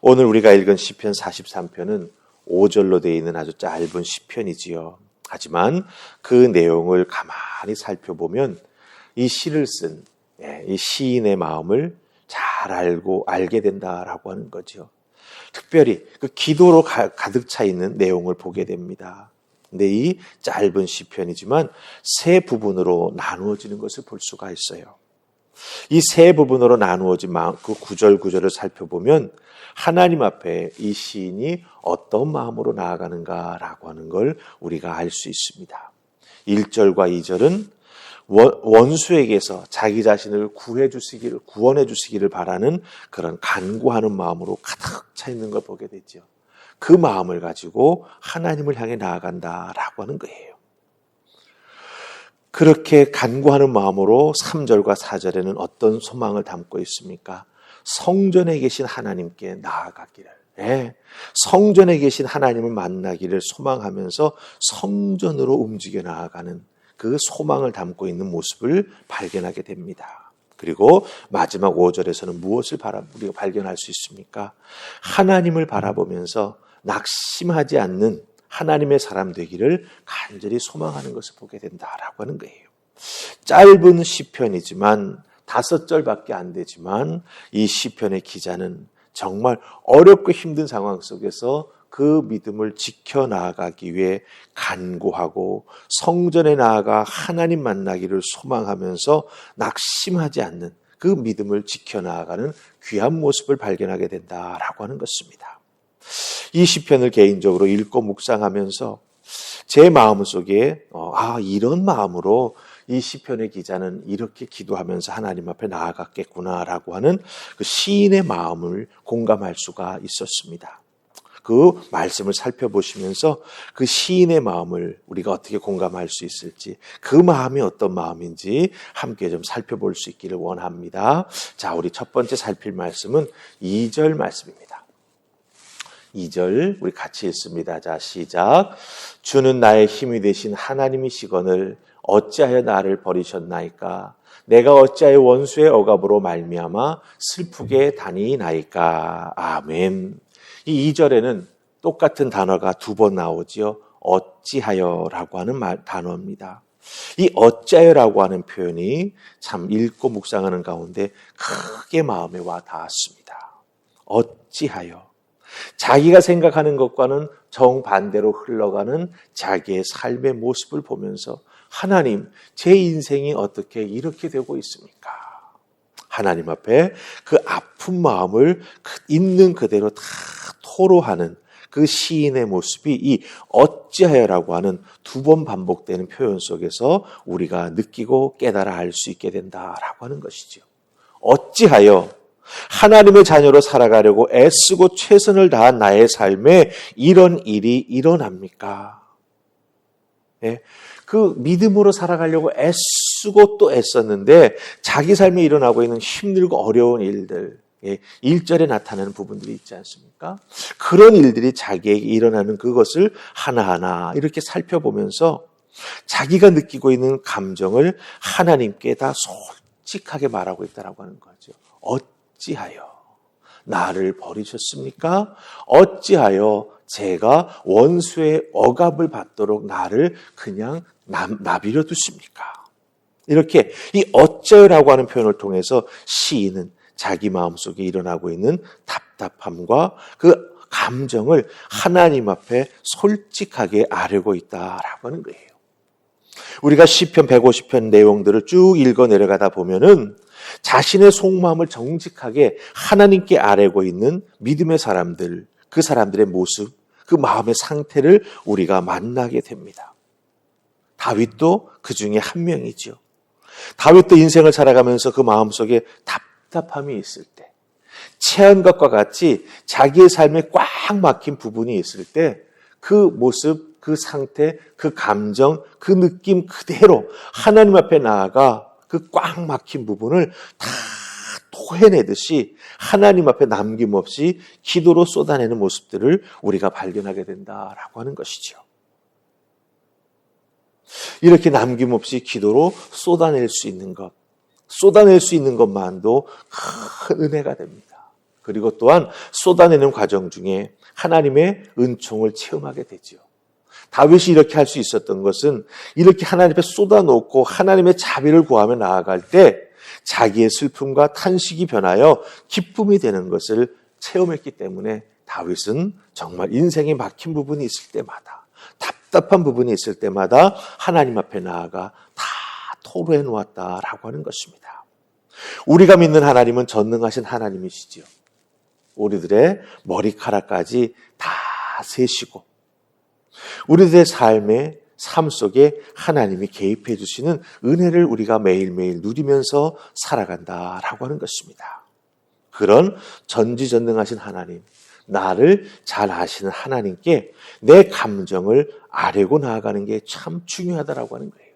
오늘 우리가 읽은 시편 43편은 5절로 되어 있는 아주 짧은 시편이지요. 하지만 그 내용을 가만히 살펴보면 이 시를 쓴 이 시인의 마음을 잘 알고 알게 된다라고 하는 거죠. 특별히 그 기도로 가득 차 있는 내용을 보게 됩니다. 근데 이 짧은 시편이지만 세 부분으로 나누어지는 것을 볼 수가 있어요. 이 세 부분으로 나누어진 그 구절 구절을 살펴보면 하나님 앞에 이 시인이 어떤 마음으로 나아가는가라고 하는 걸 우리가 알 수 있습니다. 1절과 2절은 원수에게서 자기 자신을 구해 주시기를 구원해 주시기를 바라는 그런 간구하는 마음으로 가득 차 있는 걸 보게 되죠. 그 마음을 가지고 하나님을 향해 나아간다라고 하는 거예요. 그렇게 간구하는 마음으로 3절과 4절에는 어떤 소망을 담고 있습니까? 성전에 계신 하나님께 나아가기를. 예. 성전에 계신 하나님을 만나기를 소망하면서 성전으로 움직여 나아가는 그 소망을 담고 있는 모습을 발견하게 됩니다. 그리고 마지막 5절에서는 무엇을 바라, 우리가 발견할 수 있습니까? 하나님을 바라보면서 낙심하지 않는 하나님의 사람 되기를 간절히 소망하는 것을 보게 된다라고 하는 거예요. 짧은 시편이지만 다섯 절밖에 안 되지만 이 시편의 기자는 정말 어렵고 힘든 상황 속에서 그 믿음을 지켜 나아가기 위해 간구하고 성전에 나아가 하나님 만나기를 소망하면서 낙심하지 않는 그 믿음을 지켜 나아가는 귀한 모습을 발견하게 된다라고 하는 것입니다. 이 시편을 개인적으로 읽고 묵상하면서 제 마음 속에 어, 아 이런 마음으로 이 시편의 기자는 이렇게 기도하면서 하나님 앞에 나아갔겠구나라고 하는 그 시인의 마음을 공감할 수가 있었습니다. 그 말씀을 살펴보시면서 그 시인의 마음을 우리가 어떻게 공감할 수 있을지 그 마음이 어떤 마음인지 함께 좀 살펴볼 수 있기를 원합니다. 자, 우리 첫 번째 살필 말씀은 2절 말씀입니다. 2절 우리 같이 읽습니다. 자, 시작. 주는 나의 힘이 되신 하나님이시거늘 어찌하여 나를 버리셨나이까? 내가 어찌하여 원수의 억압으로 말미암아 슬프게 다니나이까? 아멘. 이 2절에는 똑같은 단어가 두 번 나오지요. 어찌하여라고 하는 말, 단어입니다. 이 어찌하여라고 하는 표현이 참 읽고 묵상하는 가운데 크게 마음에 와 닿았습니다. 어찌하여. 자기가 생각하는 것과는 정반대로 흘러가는 자기의 삶의 모습을 보면서 하나님, 제 인생이 어떻게 이렇게 되고 있습니까? 하나님 앞에 그 아픈 마음을 그 있는 그대로 다 토로하는 그 시인의 모습이 이 어찌하여라고 하는 두 번 반복되는 표현 속에서 우리가 느끼고 깨달아 알 수 있게 된다라고 하는 것이죠. 어찌하여 하나님의 자녀로 살아가려고 애쓰고 최선을 다한 나의 삶에 이런 일이 일어납니까? 네? 그 믿음으로 살아가려고 애쓰고 또 애썼는데 자기 삶에 일어나고 있는 힘들고 어려운 일들, 예, 1절에 나타나는 부분들이 있지 않습니까? 그런 일들이 자기에게 일어나는 그것을 하나하나 이렇게 살펴보면서 자기가 느끼고 있는 감정을 하나님께 다 솔직하게 말하고 있다라고 하는 거죠. 어찌하여 나를 버리셨습니까? 어찌하여 제가 원수의 억압을 받도록 나를 그냥 나비려 두십니까? 이렇게 이 어째라고 하는 표현을 통해서 시인은 자기 마음속에 일어나고 있는 답답함과 그 감정을 하나님 앞에 솔직하게 아뢰고 있다라고 하는 거예요. 우리가 시편 150편 내용들을 쭉 읽어 내려가다 보면은 자신의 속마음을 정직하게 하나님께 아뢰고 있는 믿음의 사람들, 그 사람들의 모습, 그 마음의 상태를 우리가 만나게 됩니다. 다윗도 그 중에 한 명이죠. 다윗도 인생을 살아가면서 그 마음속에 답답함이 있을 때, 체한 것과 같이 자기의 삶에 꽉 막힌 부분이 있을 때, 그 모습, 그 상태, 그 감정, 그 느낌 그대로 하나님 앞에 나아가 그 꽉 막힌 부분을 다 토해내듯이 하나님 앞에 남김없이 기도로 쏟아내는 모습들을 우리가 발견하게 된다라고 하는 것이죠. 이렇게 남김없이 기도로 쏟아낼 수 있는 것, 쏟아낼 수 있는 것만도 큰 은혜가 됩니다. 그리고 또한 쏟아내는 과정 중에 하나님의 은총을 체험하게 되지요. 다윗이 이렇게 할 수 있었던 것은 이렇게 하나님 앞에 쏟아놓고 하나님의 자비를 구하며 나아갈 때 자기의 슬픔과 탄식이 변하여 기쁨이 되는 것을 체험했기 때문에 다윗은 정말 인생에 막힌 부분이 있을 때마다 답답한 부분이 있을 때마다 하나님 앞에 나아가 다 토로해 놓았다라고 하는 것입니다. 우리가 믿는 하나님은 전능하신 하나님이시지요. 우리들의 머리카락까지 다 세시고 우리들의 삶의 삶 속에 하나님이 개입해 주시는 은혜를 우리가 매일매일 누리면서 살아간다라고 하는 것입니다. 그런 전지전능하신 하나님, 나를 잘 아시는 하나님께 내 감정을 아뢰고 나아가는 게 참 중요하다라고 하는 거예요.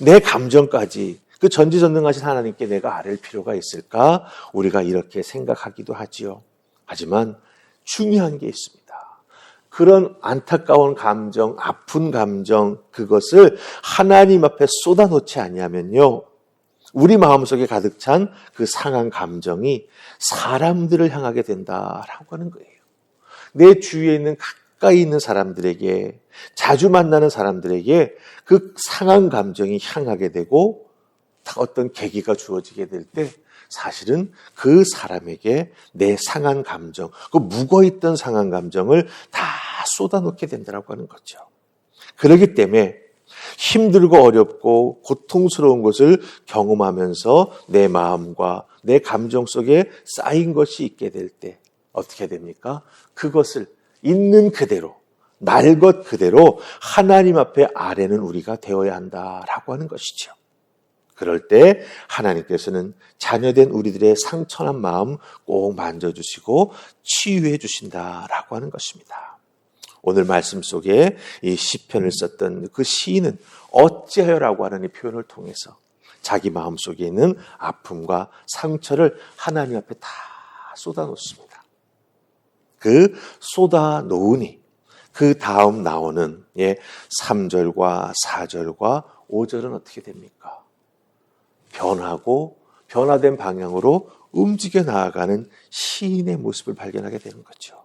내 감정까지 그 전지전능하신 하나님께 내가 아랠 필요가 있을까? 우리가 이렇게 생각하기도 하지요. 하지만 중요한 게 있습니다. 그런 안타까운 감정, 아픈 감정, 그것을 하나님 앞에 쏟아놓지 아니하면요. 우리 마음속에 가득 찬 그 상한 감정이 사람들을 향하게 된다라고 하는 거예요. 내 주위에 있는 가까이 있는 사람들에게, 자주 만나는 사람들에게 그 상한 감정이 향하게 되고 어떤 계기가 주어지게 될 때 사실은 그 사람에게 내 상한 감정, 그 묵어있던 상한 감정을 다 쏟아놓게 된다고 하는 거죠. 그렇기 때문에 힘들고 어렵고 고통스러운 것을 경험하면서 내 마음과 내 감정 속에 쌓인 것이 있게 될 때 어떻게 됩니까? 그것을 있는 그대로 날 것 그대로 하나님 앞에 아래는 우리가 되어야 한다라고 하는 것이죠. 그럴 때 하나님께서는 자녀된 우리들의 상처난 마음 꼭 만져주시고 치유해 주신다라고 하는 것입니다. 오늘 말씀 속에 이 시편을 썼던 그 시인은 어찌하여라고 하는 이 표현을 통해서 자기 마음 속에 있는 아픔과 상처를 하나님 앞에 다 쏟아놓습니다. 그 쏟아놓으니 그 다음 나오는 예 3절과 4절과 5절은 어떻게 됩니까? 변하고 변화된 방향으로 움직여 나아가는 시인의 모습을 발견하게 되는 거죠.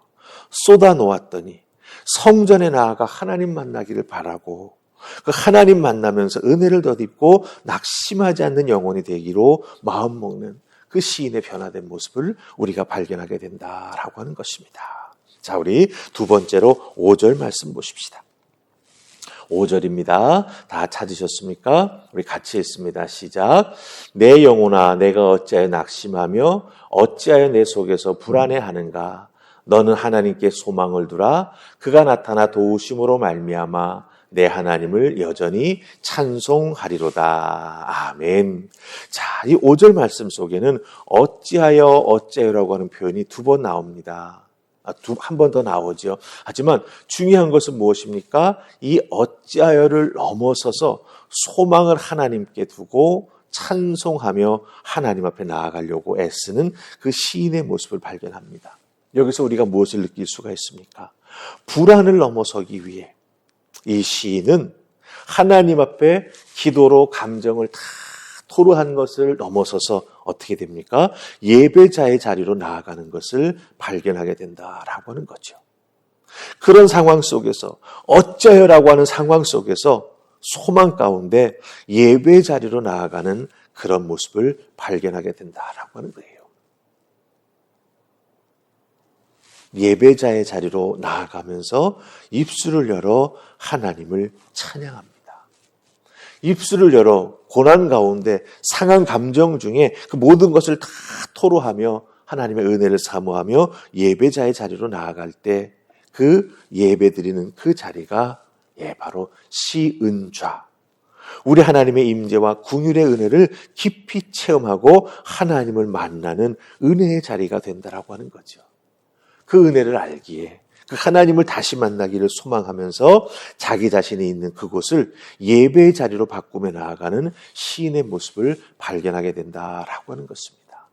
쏟아 놓았더니 성전에 나아가 하나님 만나기를 바라고 그 하나님 만나면서 은혜를 덧입고 낙심하지 않는 영혼이 되기로 마음 먹는 그 시인의 변화된 모습을 우리가 발견하게 된다라고 하는 것입니다. 자, 우리 두 번째로 5절 말씀 보십시다. 5절입니다. 다 찾으셨습니까? 우리 같이 읽습니다. 시작. 내 영혼아, 내가 어찌하여 낙심하며 어찌하여 내 속에서 불안해하는가? 너는 하나님께 소망을 두라. 그가 나타나 도우심으로 말미암아 내 하나님을 여전히 찬송하리로다. 아멘. 자, 이 5절 말씀 속에는 어찌하여 어찌하여라고 하는 표현이 두 번 나옵니다. 아, 한 번 더 나오죠. 하지만 중요한 것은 무엇입니까? 이 어찌하여를 넘어서서 소망을 하나님께 두고 찬송하며 하나님 앞에 나아가려고 애쓰는 그 시인의 모습을 발견합니다. 여기서 우리가 무엇을 느낄 수가 있습니까? 불안을 넘어서기 위해 이 시인은 하나님 앞에 기도로 감정을 다 토로한 것을 넘어서서 어떻게 됩니까? 예배자의 자리로 나아가는 것을 발견하게 된다라고 하는 거죠. 그런 상황 속에서 어쩌여라고 하는 상황 속에서 소망 가운데 예배 자리로 나아가는 그런 모습을 발견하게 된다라고 하는 거예요. 예배자의 자리로 나아가면서 입술을 열어 하나님을 찬양합니다. 입술을 열어 고난 가운데 상한 감정 중에 그 모든 것을 다 토로하며 하나님의 은혜를 사모하며 예배자의 자리로 나아갈 때 그 예배 드리는 그 자리가 예 바로 시은좌 우리 하나님의 임재와 궁율의 은혜를 깊이 체험하고 하나님을 만나는 은혜의 자리가 된다라고 하는 거죠. 그 은혜를 알기에 그 하나님을 다시 만나기를 소망하면서 자기 자신이 있는 그곳을 예배의 자리로 바꾸며 나아가는 시인의 모습을 발견하게 된다라고 하는 것입니다.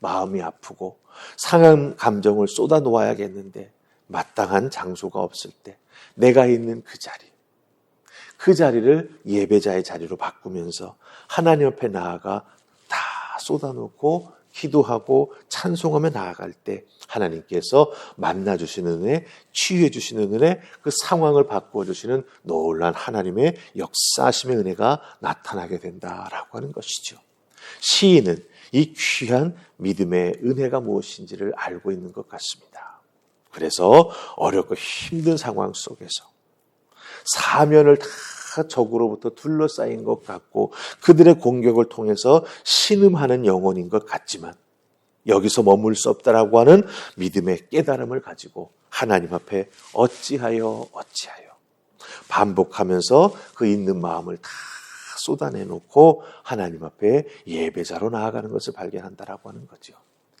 마음이 아프고 상한 감정을 쏟아 놓아야겠는데 마땅한 장소가 없을 때 내가 있는 그 자리, 그 자리를 예배자의 자리로 바꾸면서 하나님 앞에 나아가 다 쏟아놓고 기도하고 찬송하며 나아갈 때 하나님께서 만나 주시는 은혜, 치유해 주시는 은혜, 그 상황을 바꾸어 주시는 놀란 하나님의 역사하심의 은혜가 나타나게 된다라고 하는 것이죠. 시인은 이 귀한 믿음의 은혜가 무엇인지를 알고 있는 것 같습니다. 그래서 어렵고 힘든 상황 속에서 사면을 다 적으로부터 둘러싸인 것 같고 그들의 공격을 통해서 신음하는 영혼인 것 같지만 여기서 머물 수 없다라고 하는 믿음의 깨달음을 가지고 하나님 앞에 어찌하여 어찌하여 반복하면서 그 있는 마음을 다 쏟아내 놓고 하나님 앞에 예배자로 나아가는 것을 발견한다라고 하는 거죠.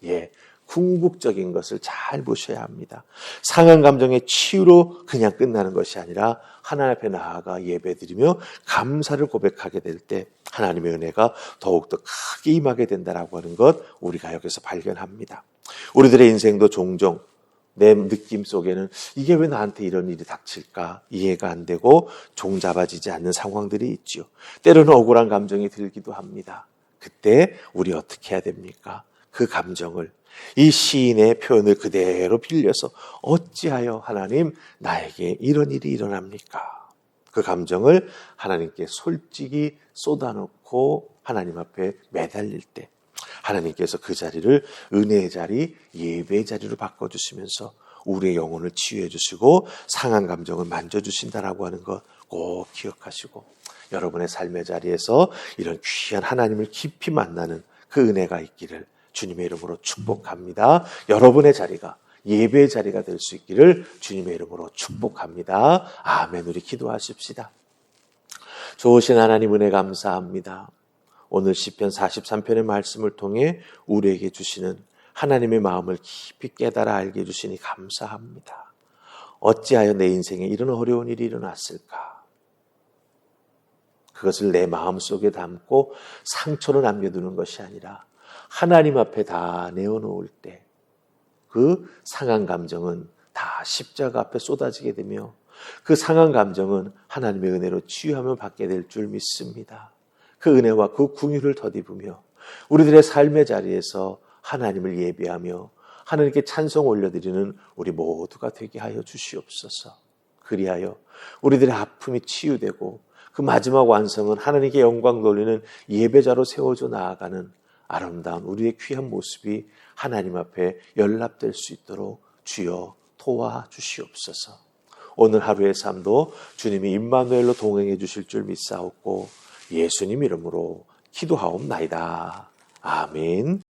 예. 궁극적인 것을 잘 보셔야 합니다. 상한 감정의 치유로 그냥 끝나는 것이 아니라 하나님 앞에 나아가 예배드리며 감사를 고백하게 될 때 하나님의 은혜가 더욱더 크게 임하게 된다라고 하는 것 우리가 여기서 발견합니다. 우리들의 인생도 종종 내 느낌 속에는 이게 왜 나한테 이런 일이 닥칠까 이해가 안 되고 종잡아지지 않는 상황들이 있죠. 때로는 억울한 감정이 들기도 합니다. 그때 우리 어떻게 해야 됩니까? 그 감정을 이 시인의 표현을 그대로 빌려서 어찌하여 하나님 나에게 이런 일이 일어납니까? 그 감정을 하나님께 솔직히 쏟아놓고 하나님 앞에 매달릴 때 하나님께서 그 자리를 은혜의 자리, 예배의 자리로 바꿔주시면서 우리의 영혼을 치유해 주시고 상한 감정을 만져 주신다라고 하는 것 꼭 기억하시고 여러분의 삶의 자리에서 이런 귀한 하나님을 깊이 만나는 그 은혜가 있기를 주님의 이름으로 축복합니다. 여러분의 자리가 예배의 자리가 될 수 있기를 주님의 이름으로 축복합니다. 아멘. 우리 기도하십시다. 좋으신 하나님 은혜 감사합니다. 오늘 시편 43편의 말씀을 통해 우리에게 주시는 하나님의 마음을 깊이 깨달아 알게 해주시니 감사합니다. 어찌하여 내 인생에 이런 어려운 일이 일어났을까? 그것을 내 마음 속에 담고 상처로 남겨두는 것이 아니라 하나님 앞에 다 내어놓을 때 그 상한 감정은 다 십자가 앞에 쏟아지게 되며 그 상한 감정은 하나님의 은혜로 치유함을 받게 될 줄 믿습니다. 그 은혜와 그 궁유를 덧입으며 우리들의 삶의 자리에서 하나님을 예배하며 하나님께 찬송 올려드리는 우리 모두가 되게 하여 주시옵소서. 그리하여 우리들의 아픔이 치유되고 그 마지막 완성은 하나님께 영광 돌리는 예배자로 세워져 나아가는 아름다운 우리의 귀한 모습이 하나님 앞에 연락될 수 있도록 주여 도와 주시옵소서. 오늘 하루의 삶도 주님이 임마누엘로 동행해 주실 줄 믿사옵고 예수님 이름으로 기도하옵나이다. 아멘.